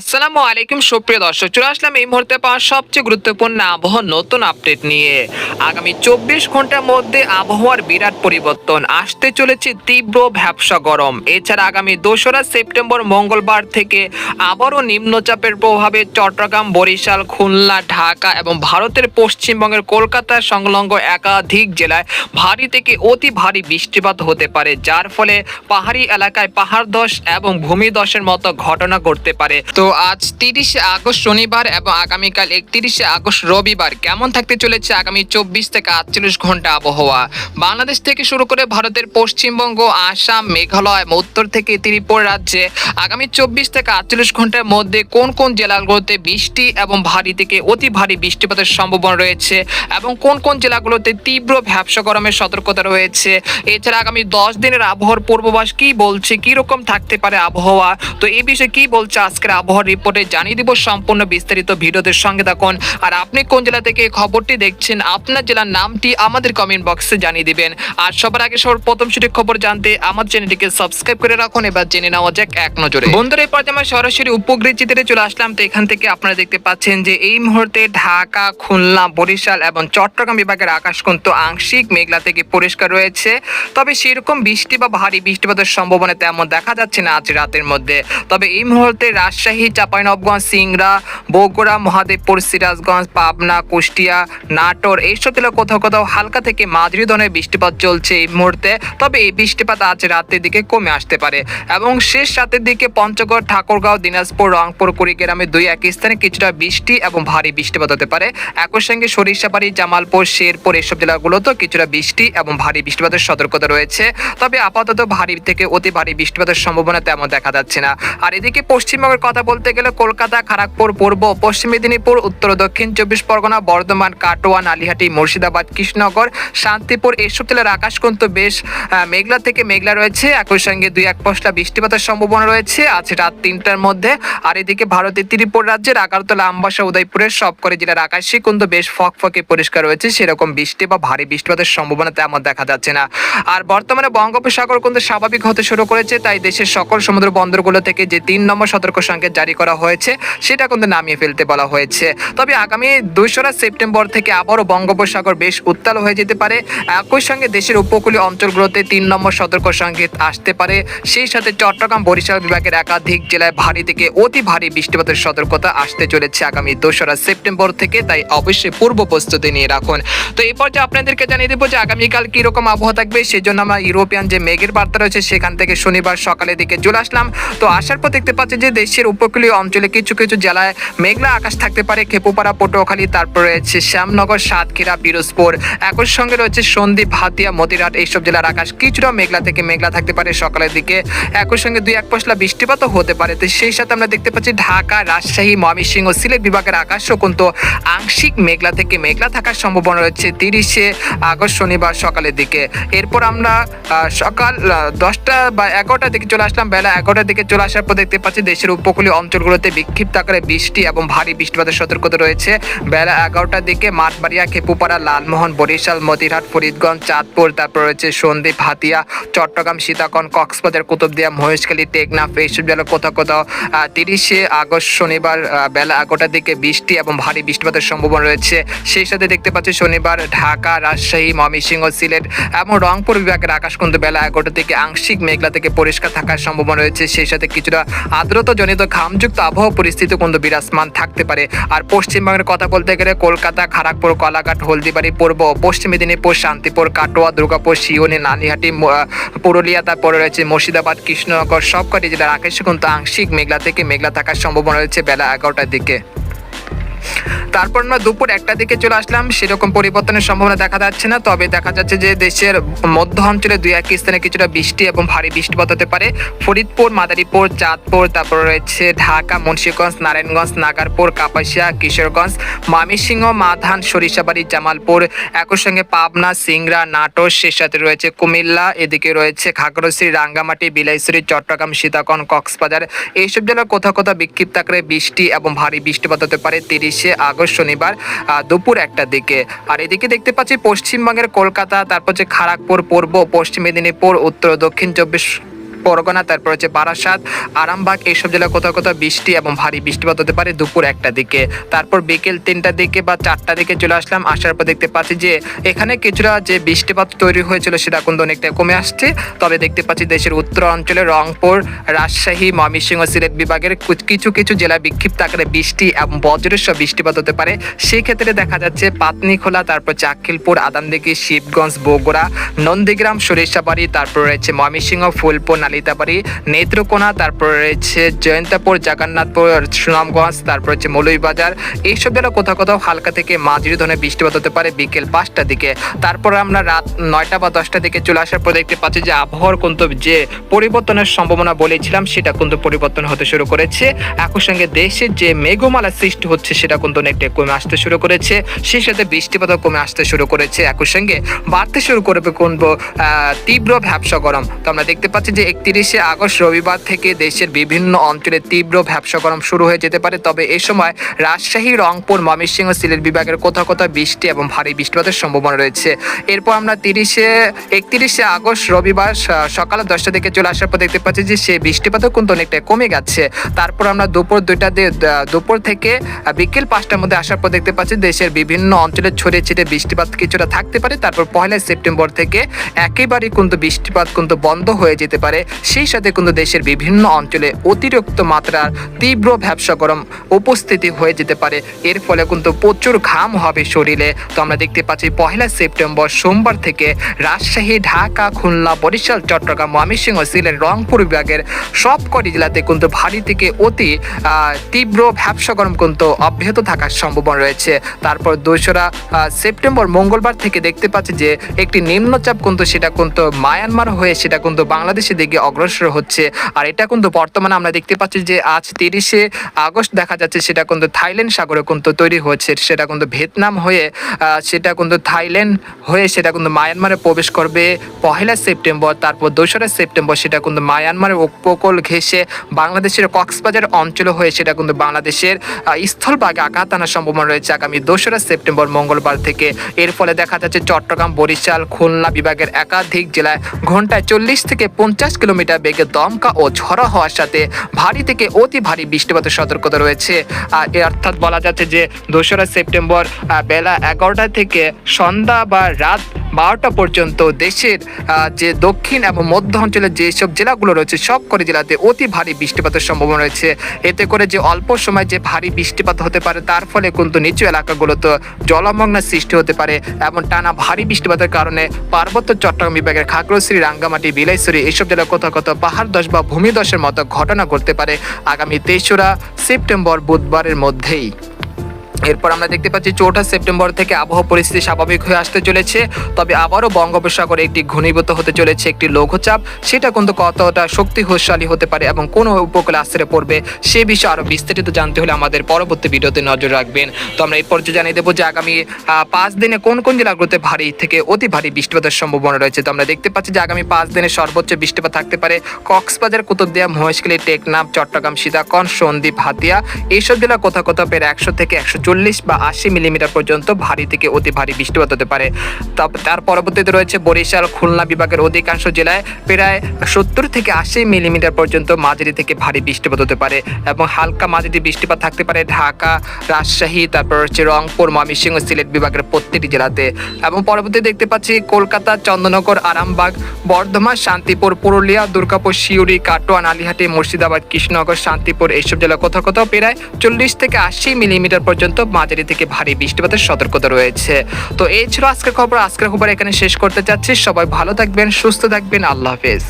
আসসালামু আলাইকুম, সুপ্রিয় দর্শক। চলে আসলাম এই মুহূর্তে পাওয়া সবচেয়ে গুরুত্বপূর্ণ আবহাওয়ার নতুন আপডেট নিয়ে। আগামী চব্বিশ ঘণ্টার মধ্যে আবহাওয়ার বিরাট পরিবর্তন। আসতে চলেছে তীব্র ভ্যাবসা গরম। এছাড়া আগামী দোসরা সেপ্টেম্বর মঙ্গলবার থেকে আবারও নিম্নচাপের প্রভাবে চট্টগ্রাম, বরিশাল, খুলনা, ঢাকা এবং ভারতের পশ্চিমবঙ্গের কলকাতা সংলগ্ন একাধিক জেলায় ভারী থেকে অতি ভারী বৃষ্টিপাত হতে পারে, যার ফলে পাহাড়ি এলাকায় পাহাড় ধস এবং ভূমিধসের মতো ঘটনা ঘটতে পারে। তো আজ তিরিশে আগস্ট শনিবার এবং আগামীকাল একত্রিশে আগস্ট রবিবার কেমন থাকতে চলেছে আগামী চব্বিশ থেকে আটচল্লিশ ঘণ্টা আবহাওয়া? বাংলাদেশ থেকে শুরু করে ভারতের পশ্চিমবঙ্গ, আসাম, মেঘালয়, এবং উত্তর থেকে ত্রিপুরা রাজ্যে আগামী চব্বিশ থেকে আটচল্লিশ ঘণ্টার মধ্যে কোন কোন জেলাগুলোতে বৃষ্টি এবং ভারী থেকে অতি ভারী বৃষ্টিপাতের সম্ভাবনা রয়েছে এবং কোন কোন জেলাগুলোতে তীব্র ভ্যাবসা গরমের সতর্কতা রয়েছে? এছাড়া আগামী দশ দিনের আবহাওয়ার পূর্বাভাস কি বলছে? কি রকম থাকতে পারে আবহাওয়া? তো এই বিষয়ে কি বলছে আজকের আবহাওয়ার রিপোর্টে জানিয়ে দিব সম্পূর্ণ বিস্তারিত ভিডিওদের সঙ্গে থাকুন। আর আপনি কোন জেলা থেকে খবরটি দেখছেন, আপনার জেলার নামটি আমাদের কমেন্ট বক্সে জানিয়ে দিবেন। আর সবার আগে সবার প্রথম সঠিক খবর জানতে আমার চ্যানেলটিকে সাবস্ক্রাইব করে রাখুন, এবার জেনে নেওয়া যাক এক নজরে। বন্ধুরা এই পর্যায়ে আমরা সরাসরি উপগ্রহ চিত্রে চলে আসলাম, তো এখান থেকে আপনারা দেখতে পাচ্ছেন যে এই মুহূর্তে ঢাকা, খুলনা, বরিশাল এবং চট্টগ্রাম বিভাগের আকাশ কিন্তু আংশিক মেঘলা থেকে পরিষ্কার রয়েছে। তবে সেরকম বৃষ্টি বা ভারী বৃষ্টিপাতের সম্ভাবনা তেমন দেখা যাচ্ছে না আজ রাতের মধ্যে। তবে এই মুহূর্তে রাজশাহী চাঁপাইনবগঞ্জ, সিংড়া, বগুড়া, মহাদেবপুর, সিরাজগঞ্জ, পাবনা, কুষ্টিয়া, নাটোর এইসব জেলা কোথাও কোথাও হালকা থেকে মাঝারি ধরনের বৃষ্টিপাত চলছে এই মুহূর্তে। তবে এই বৃষ্টিপাত আজ রাতের দিকে কমে আসতে পারে এবং শেষ রাতের দিকে পঞ্চগড়, ঠাকুরগাঁও, দিনাজপুর, রংপুর, কুড়িগ্রামে দুই এক স্থানে কিছুটা বৃষ্টি এবং ভারী বৃষ্টিপাত হতে পারে। একই সঙ্গে সরিষাবাড়ি, জামালপুর, শেরপুর এসব জেলাগুলোতেও কিছুটা বৃষ্টি এবং ভারী বৃষ্টিপাতের সতর্কতা রয়েছে। তবে আপাতত ভারী থেকে অতি ভারী বৃষ্টিপাতের সম্ভাবনা তেমন দেখা যাচ্ছে না। আর এদিকে পশ্চিমবঙ্গের কথা বলতে গেলে কলকাতা খড়গপুর পূর্ব, পশ্চিম মেদিনীপুর, উত্তর, দক্ষিণ চব্বিশ পরগনা, বর্ধমান, কাটোয়া, নালিহাটি, মুর্শিদাবাদ, কৃষ্ণনগর, শান্তিপুর এইসব জেলার আকাশ কিন্তু বেশ মেঘলা থেকে মেঘলা রয়েছে। একই সঙ্গে দুই এক পশলা বৃষ্টিপাতের সম্ভাবনা রয়েছে। আজ রাত তিনটার মধ্যে আর এদিকে ভারতের ত্রিপুর রাজ্যের আগারতলা আমবাসা, উদয়পুরের সবকটি জেলার আকাশে কিন্তু বেশ ফকফকে পরিষ্কার রয়েছে। সেরকম বৃষ্টি বা ভারী বৃষ্টিপাতের সম্ভাবনা তেমন দেখা যাচ্ছে না। আর বর্তমানে বঙ্গোপসাগর কিন্তু স্বাভাবিক হতে শুরু করেছে, তাই দেশের সকল সমুদ্র বন্দরগুলো থেকে যে তিন নম্বর সতর্ক সংকেত জারি করা হয়েছে, সেটা কিন্তু নামিয়ে ফেলতে বলা হয়েছে। তবে আগামী দুইশোরা সেপ্টেম্বর থেকে আবারও বঙ্গোপসাগর বেশ উত্তাল হয়ে যেতে পারে। একই সঙ্গে দেশের উপকূলীয় অঞ্চলগুলোতে তিন নম্বর সতর্ক সংকেত আসতে পারে। সেই সাথে চট্টগ্রাম, বরিশাল বিভাগের একাধিক জেলায় ভারী থেকে অতি ভারী বৃষ্টিপাতের সতর্কতা আসতে চলেছে আগামী দোসরা সেপ্টেম্বর থেকে, তাই অবশ্যই পূর্ব প্রস্তুতি নিয়ে রাখুন। তো এই পর্যায়ে আপনাদেরকে জানিয়ে দেবো যে আগামীকাল কীরকম আবহাওয়া থাকবে সেই জন্য আমরা ইউরোপিয়ান যে মেঘের বার্তা রয়েছে, সেখান থেকে শনিবার সকালের দিকে চলে আসলাম। তো আসার পর দেখতে পাচ্ছি যে দেশের উপকূলীয় অঞ্চলে কিছু কিছু জেলায় মেঘলা আকাশ থাকতে পারে। খেপুপাড়া, পটুয়াখালী, তারপর রয়েছে শ্যামনগর, সাতক্ষীরা, পিরোজপুর। একই সঙ্গে রয়েছে সন্দ্বীপ হাতিয়া মতিরাট এইসব জেলার আকাশ কিছুটা মেঘলা থেকে মেঘলা থাকতে পারে সকালের দিকে। একই সঙ্গে দুই এক পশলা বৃষ্টিপাতও হতে পারে। তো সেই সাথে আমরা দেখতে পাচ্ছি ঢাকা, রাজশাহী, ময়মনসিংহ, সিলেট বিভাগের আকাশও কিন্তু আংশিক মেঘলা থেকে মেঘলা থাকার সম্ভাবনা রয়েছে তিরিশে আগস্ট শনিবার সকালের দিকে। এরপর আমরা সকাল দশটা বা এগারোটার দিকে চলে আসলাম। বেলা এগারোটার দিকে চলে আসার পর দেখতে পাচ্ছি দেশের উপকূলীয় অঞ্চলগুলোতে বিক্ষিপ্ত আকারে বৃষ্টি এবং ভারী বৃষ্টিপাতের সতর্কতা রয়েছে। বেলা এগারোটার দিকে মাঠবাড়িয়া, খেপুপাড়া, লালমোহন, বরিশাল, মতিরহাট, ফরিদগঞ্জ, চাঁদপুর, তারপর রয়েছে সন্দ্বীপ, হাতিয়া, চট্টগ্রাম, সীতাকন, কক্সবাজার, কুতুবদিয়া, মহেশখালী টেকনাফ এইসব জেলা কোথাও কোথাও তিরিশে আগস্ট শনিবার বেলা এগারোটার দিকে বৃষ্টি এবং ভারী বৃষ্টিপাতের সম্ভাবনা রয়েছে। সেই সাথে দেখতে পাচ্ছি শনিবার ঢাকা, রাজশাহী, ময়মনসিংহ, সিলেট এবং রংপুর বিভাগের আকাশ কিন্তু বেলা এগারোটা থেকে আংশিক মেঘলা থেকে পরিষ্কার থাকার সম্ভাবনা রয়েছে। সেই সাথে কিছুটা আর্দ্রতাজনিত ঘামযুক্ত আবহাওয়া পরিস্থিতি কিন্তু বিরাজমান থাকতে পারে। আর পশ্চিমবঙ্গের কথা বলতে গেলে কলকাতা খড়গপুর কলাঘাট, হলদিবাড়ি, পূর্ব, পশ্চিম মেদিনীপুর, শান্তিপুর, কাটোয়া, দুর্গাপুর শিওনি নানিহাটি পুরুলিয়া, তারপরে রয়েছে মুর্শিদাবাদ, কৃষ্ণনগর, সবকটি জেলার আকাশে কিন্তু আংশিক মেঘলা থেকে মেঘলা থাকার সম্ভাবনা রয়েছে বেলা এগারোটার দিকে। তারপর আমরা দুপুর একটা দিকে চলে আসলাম, সেরকম পরিবর্তনের সম্ভাবনা দেখা যাচ্ছে না, তবে দেখা যাচ্ছে যে দেশের মধ্য অঞ্চলে দুই এক স্থানে কিছুটা বৃষ্টি এবং ভারী বৃষ্টিপাত হতে পারে। ফরিদপুর, মাদারীপুর, চাঁদপুর, তারপর রয়েছে ঢাকা, মুন্সীগঞ্জ, নারায়ণগঞ্জ, নাগারপুর, কাপাসিয়া, কিশোরগঞ্জ মামিসিংহ মাধান সরিষাবাড়ি, জামালপুর, একই সঙ্গে পাবনা, সিংড়া, নাটোর সে সাথে রয়েছে কুমিল্লা, এদিকে রয়েছে খাগড়শ্রী রাঙ্গামাটি, বিলাইছড়ি, চট্টগ্রাম, সীতাকন, কক্সবাজার। এইসব জেলার কোথাও কোথাও বিক্ষিপ্ত আকারে বৃষ্টি এবং ভারী বৃষ্টিপাত হতে পারে। তিরিশে আগস্ট শনিবার দুপুর একটার দিকে। আর এদিকে দেখতে পাচ্ছি পশ্চিমবঙ্গের কলকাতা, তারপর হচ্ছে খড়গপুর পূর্ব, পশ্চিম মেদিনীপুর, উত্তর, দক্ষিণ চব্বিশ পরগনা, তারপর হচ্ছে বারাসাত, আরামবাগ, এইসব জেলায় কোথাও কোথাও বৃষ্টি এবং ভারী বৃষ্টিপাত হতে পারে দুপুর একটা দিকে। তারপর বিকেল তিনটার দিকে বা চারটা দিকে চলে আসলাম, আসার পর দেখতে পাচ্ছি যে এখানে কিছুটা যে বৃষ্টিপাত তৈরি হয়েছিল সেটা কিন্তু অনেকটা কমে আসছে। তবে দেখতে পাচ্ছি দেশের উত্তর অঞ্চলে রংপুর, রাজশাহী, ময়মনসিংহ, সিলেট বিভাগের কিছু কিছু জেলায় বিক্ষিপ্ত আকারে বৃষ্টি এবং বজ্রের সহ বৃষ্টিপাত হতে পারে। সেই ক্ষেত্রে দেখা যাচ্ছে পাতনিখোলা, তারপর চাকিলপুর আদানদিঘি শিবগঞ্জ, বগুড়া, নন্দীগ্রাম, সরিষাবাড়ি, তারপর রয়েছে ময়মনসিংহ, ফুলপুর নালিতাবাড়ি নেত্রকোনা, তারপর রয়েছে জয়ন্তাপুর, জগন্নাথপুর, সুনামগঞ্জ, তারপর হচ্ছে মৌলভীবাজার। এইসব জেলা কোথাও কোথাও হালকা থেকে মাঝারি ধরনের বৃষ্টিপাত হতে পারে বিকেল পাঁচটার দিকে। তারপর আমরা রাত নয়টা বা দশটা দিকে চলে আসার পর দেখতে পাচ্ছি যে আবহাওয়ার কিন্তু যে পরিবর্তনের সম্ভাবনা বলেছিলাম, সেটা কিন্তু পরিবর্তন হতে শুরু করেছে। একই সঙ্গে দেশের যে মেঘমালা সৃষ্টি হচ্ছে, সেটা কিন্তু অনেকটা কমে আসতে শুরু করেছে। সেই সাথে বৃষ্টিপাতও কমে আসতে শুরু করেছে। একই সঙ্গে বাড়তে শুরু করবে কোন তীব্র ভ্যাবসা গরম। তো আমরা দেখতে পাচ্ছি যে একত্রিশে আগস্ট রবিবার থেকে দেশের বিভিন্ন অঞ্চলে তীব্র ভ্যাবসা গরম শুরু হয়ে যেতে পারে। তবে এ সময় রাজশাহী, রংপুর, ময়মনসিংহ, সিলেট বিভাগের কোথাও কোথাও বৃষ্টি এবং ভারী বৃষ্টিপাতের সম্ভাবনা রয়েছে। এরপর আমরা তিরিশে, একত্রিশে আগস্ট রবিবার সকাল দশটা থেকে চলে আসার পর দেখতে পাচ্ছি যে সে বৃষ্টিপাতও কিন্তু অনেকটা কমে গেছে। তারপর আমরা দুপুর দুইটা দুপুর থেকে বিকেল পাঁচটার মধ্যে আসার পর দেখতে পাচ্ছি দেশের বিভিন্ন অঞ্চলে ছড়িয়ে ছিটে বৃষ্টিপাত কিছুটা থাকতে পারে। তারপর পয়লা সেপ্টেম্বর থেকে একেবারেই কিন্তু বৃষ্টিপাত কিন্তু বন্ধ হয়ে যেতে পারে। সেই সাথে কিন্তু দেশের বিভিন্ন অঞ্চলে অতিরিক্ত মাত্রার তীব্র ব্যবসা গরম উপস্থিতি হয়ে যেতে পারে। এর ফলে কিন্তু প্রচুর ঘাম হবে শরীরে। তো আমরা দেখতে পাচ্ছি পয়লা সেপ্টেম্বর সোমবার থেকে রাজশাহী, ঢাকা, খুলনা, বরিশাল, চট্টগ্রাম, ময়মনসিংহ, সিলেট, রংপুর বিভাগের সবকটি জেলাতে কিন্তু ভারী থেকে অতি তীব্র ব্যবসা গরম কিন্তু অব্যাহত থাকার সম্ভাবনা রয়েছে। তারপর দোসরা সেপ্টেম্বর মঙ্গলবার থেকে দেখতে পাচ্ছি যে একটি নিম্নচাপ কিন্তু সেটা কিন্তু মায়ানমার হয়ে সেটা কিন্তু বাংলাদেশের দিকে অগ্রসর হচ্ছে। আর এটা কিন্তু বর্তমানে আমরা দেখতে পাচ্ছি যে আজ তিরিশে আগস্ট দেখা যাচ্ছে, সেটা কিন্তু থাইল্যান্ড সাগরে কিন্তু তৈরি হচ্ছে। সেটা কিন্তু ভিয়েতনাম হয়ে সেটা কিন্তু থাইল্যান্ড হয়ে, সেটা কিন্তু মায়ানমারে প্রবেশ করবে পহেলা সেপ্টেম্বর, তারপর দোসরা সেপ্টেম্বর সেটা কিন্তু মায়ানমারের উপকূল ঘেঁষে বাংলাদেশের কক্সবাজার অঞ্চল হয়ে, সেটা কিন্তু বাংলাদেশের স্থলভাগে আঘাত আনার সম্ভাবনা রয়েছে আগামী দোসরা সেপ্টেম্বর মঙ্গলবার থেকে। এর ফলে দেখা যাচ্ছে চট্টগ্রাম, বরিশাল, খুলনা বিভাগের একাধিক জেলায় ঘন্টায় চল্লিশ থেকে পঞ্চাশ কিলোমিটার বেগে দমকা ও ঝড়া হওয়ার সাথে ভারী থেকে অতি ভারী বৃষ্টিপাতের সতর্কতা রয়েছে। আর অর্থাৎ বলা যাচ্ছে যে দোসরা সেপ্টেম্বর বেলা এগারোটা থেকে সন্ধ্যা বা রাত বারোটা পর্যন্ত দেশের যে দক্ষিণ এবং মধ্য অঞ্চলের যেসব জেলাগুলো রয়েছে, সব করে জেলাতে অতি ভারী বৃষ্টিপাতের সম্ভাবনা রয়েছে। এতে করে যে অল্প সময় যে ভারী বৃষ্টিপাত হতে পারে, তার ফলে কিন্তু নিচু এলাকাগুলোতে জলমগ্নের সৃষ্টি হতে পারে এবং টানা ভারী বৃষ্টিপাতের কারণে পার্বত্য চট্টগ্রাম বিভাগের খাগড়শ্রী রাঙ্গামাটি, বিলাইছড়ি এইসব জেলায় কোথাও কোথাও পাহাড় দশ বা ভূমিদশের মতো ঘটনা ঘটতে পারে আগামী তেসরা সেপ্টেম্বর বুধবারের মধ্যেই। এরপর আমরা দেখতে পাচ্ছি চৌঠা সেপ্টেম্বর থেকে আবহাওয়া পরিস্থিতি স্বাভাবিক হয়ে আসতে চলেছে। তবে আবারও বঙ্গোপসাগরে একটি ঘনীভূত হতে চলেছে একটি লঘুচাপ। সেটা কিন্তু কতটা শক্তিশালী হতে পারে এবং কোন উপকূলে আশ্রে পড়বে, সে বিষয়ে আরও বিস্তারিত জানতে হলে আমাদের পরবর্তী ভিডিওতে নজর রাখবেন। তো আমরা এই পর্যায়ে জানিয়ে দেবো যে আগামী পাঁচ দিনে কোন কোন জেলাগুলোতে ভারী থেকে অতি ভারী বৃষ্টিপাতের সম্ভাবনা রয়েছে? তো আমরা দেখতে পাচ্ছি যে আগামী পাঁচ দিনে সর্বোচ্চ বৃষ্টিপাত থাকতে পারে কক্সবাজার, কুতুবদিয়া, মহেশখালী, টেকনাফ, চট্টগ্রাম সীতাকন সন্দ্বীপ, হাতিয়া। এইসব জেলা কোথাও কোথাও প্রায় একশো থেকে একশো চল্লিশ চল্লিশ বা আশি মিলিমিটার পর্যন্ত ভারী থেকে অতি ভারী বৃষ্টিপাত হতে পারে। তার পরবর্তীতে রয়েছে বরিশাল, খুলনা বিভাগের অধিকাংশ জেলায় প্রায় সত্তর থেকে আশি মিলিমিটার পর্যন্ত মাঝারি থেকে ভারী বৃষ্টিপাত হতে পারে এবং হালকা মাঝারি বৃষ্টিপাত থাকতে পারে ঢাকা, রাজশাহী, তারপর হচ্ছে রংপুর, ময়মনসিংহ, সিলেট বিভাগের প্রত্যেকটি জেলাতে। এবং পরবর্তী দেখতে পাচ্ছি কলকাতা, চন্দ্রনগর, আরামবাগ, বর্ধমান, শান্তিপুর, পুরুলিয়া, দুর্গাপুর শিউরি কাটোয়া, নালিহাটি, মুর্শিদাবাদ, কৃষ্ণনগর, শান্তিপুর, এইসব জেলা কোথাও কোথাও প্রায় চল্লিশ থেকে আশি মিলিমিটার পর্যন্ত মাঝারি থেকে ভারী বৃষ্টিপাতের সতর্কতা রয়েছে। তো এই ছিল আজকের খবর। আজকের খবর এখানে শেষ করতে চাচ্ছি। সবাই ভালো থাকবেন, সুস্থ থাকবেন। আল্লাহ হাফেজ।